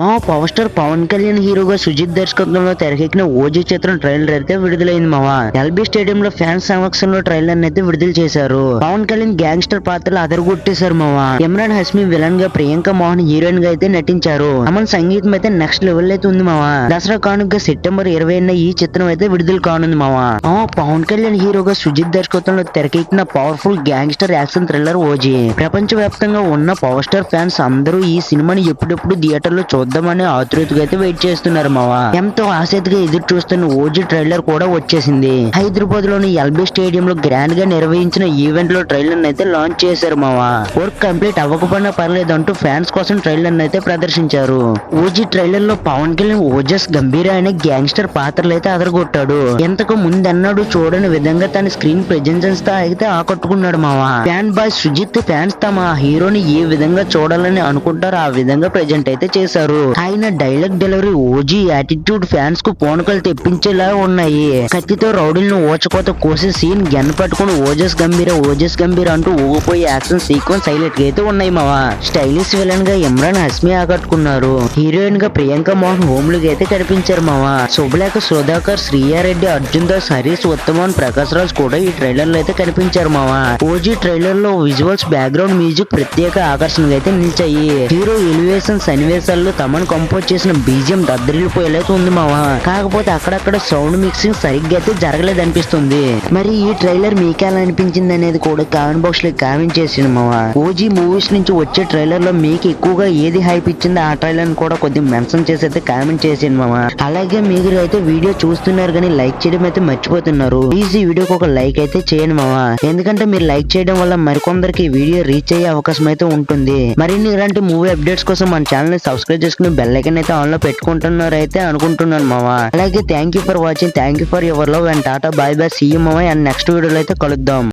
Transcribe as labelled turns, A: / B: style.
A: మా power star Pawan Kalyan హీరోగా సుజిత్ దర్శకత్వంలో తెరకెక్కిన ఓజీ చిత్రం ట్రైలర్ అయితే విడుదలైంది మావా ఎల్బీ స్టేడియం లో ఫ్యాన్స్ సమక్షంలో ట్రైలర్ అయితే విడుదల చేశారు. పవన్ కళ్యాణ్ గ్యాంగ్స్టర్ పాత్రలు అదరగొట్టేశారు మావా ఇమ్రాన్ హస్మి విలన్గా ప్రియాంక మోహన్ హీరోయిన్గా అయితే నటించారు. అమన్ సంగీతం అయితే నెక్స్ట్ లెవెల్ అయితే ఉంది మావా దసరా కానుక సెప్టెంబర్ ఇరవై ఈ చిత్రం అయితే విడుదల కానుంది మావా మా పవన్ కళ్యాణ్ హీరోగా సుజిత్ దర్శకత్వంలో తెరకెక్కిన powerful gangster action thriller OG. ప్రపంచ వ్యాప్తంగా ఉన్న పవర్ స్టార్ ఫ్యాన్స్ అందరూ ఈ సినిమాని ఎప్పుడెప్పుడు థియేటర్లో చూద్దామని ఆతృతగా అయితే వెయిట్ చేస్తున్నారు మావా. ఎంతో ఆసక్తిగా ఎదురు చూస్తున్న ఓజీ ట్రైలర్ కూడా వచ్చేసింది. హైదరాబాద్లోని ఎల్బీ స్టేడియం లో గ్రాండ్గా నిర్వహించిన ఈవెంట్లో ట్రైలర్ అయితే లాంచ్ చేశారు మావా. వర్క్ కంప్లీట్ అవ్వకపోయినా పర్లేదు అంటూ ఫ్యాన్స్ కోసం ట్రైలర్ అయితే ప్రదర్శించారు. ఓజీ ట్రైలర్లో పవన్ కళ్యాణ్ ఓజస్ గంభీర అనే గ్యాంగ్స్టర్ పాత్రలు అయితే అదరగొట్టాడు. ఎంతకు ముందన్నాడు చూడని విధంగా తన స్క్రీన్ ప్రెజెన్స్తో అయితే ఆకట్టుకున్నాడు మావా. ఫ్యాన్ బాయ్ సుజిత్ ఫ్యాన్స్ తమ హీరోని ఏ విధంగా చూడాలని అనుకుంటారో ఆ విధంగా ప్రెజెంట్ అయితే చేశారు. ఆయన డైలాగ్ డెలివరీ ఓజీ యాటిట్యూడ్ ఫ్యాన్స్కు పోనకలు తెప్పించేలా ఉన్నాయి. కత్తితో రౌడీలను ఓచకోత కోసే సీన్ గన్ పట్టుకుని ఓజస్ గంభీర ఓజస్ గంభీర అంటూ ఊగిపోయే యాక్షన్ సీక్వెన్స్ హైలైట్గా అయితే ఉన్నాయి మావా. స్టైలిష్ విలన్గా ఇమ్రాన్ హస్మి ఆకట్టుకున్నారు. హీరోయిన్గా ప్రియాంక మోహన్ హోమ్ లుక్ అయితే కనిపించారు మావా. శుభలేఖ సుధాకర్ శ్రీయారెడ్డి అర్జున్ దాస్ హరీష్ ఉత్తమన్ ప్రకాశ్ రాజ్ కూడా ఈ ట్రైలర్లో అయితే కనిపించారు మావా. ఓజీ ట్రైలర్లో విజువల్స్ బ్యాక్గ్రౌండ్ మ్యూజిక్ ప్రత్యేక ఆకర్షణగా అయితే నిలిచాయి. హీరో ఎలివేషన్ సన్నివేశాల్లో తమను కంపోజ్ చేసిన బీజియం దద్దరిల్లిపోయేలా ఉంది మావా. కాకపోతే అక్కడక్కడ సౌండ్ మిక్సింగ్ సరిగ్గా అయితే జరగలేదు అనిపిస్తుంది మరి ఈ ట్రైలర్ మీకెలా అనిపించింది అనేది కూడా కామెంట్ బాక్స్లో కామెంట్ చేసింది మావా. ఓజీ మూవీస్ నుంచి వచ్చే ట్రైలర్లో మీకు ఎక్కువగా ఏది హైప్ ఇచ్చిందో ఆ ట్రైలర్ కూడా కొద్దిగా మెన్షన్ చేసి అయితే కామెంట్ చేసింది మావా. అలాగే మీరు అయితే వీడియో చూస్తున్నారు కానీ లైక్ చేయడం అయితే మర్చిపోతున్నారు. ప్లీజ్ ఈ వీడియోకి ఒక లైక్ అయితే చేయండి మావా. ఎందుకంటే మీరు లైక్ చేయడం వల్ల మరికొందరికి వీడియో రీచ్ అయ్యే అవకాశం అయితే ఉంటుంది. మరిన్ని ఇలాంటి మూవీ అప్డేట్స్ కోసం మన ఛానల్ని సబ్స్క్రైబ్ చేసుకుని బెల్ ఐకన్ అయితే ఆన్లో పెట్టుకుంటున్నారు అయితే అనుకుంటున్నాను మావా అలాగే thank you for watching thank you for your love and tata bye bye CM మావా అండ్ నెక్స్ట్ వీడియోలో అయితే కలుద్దాం.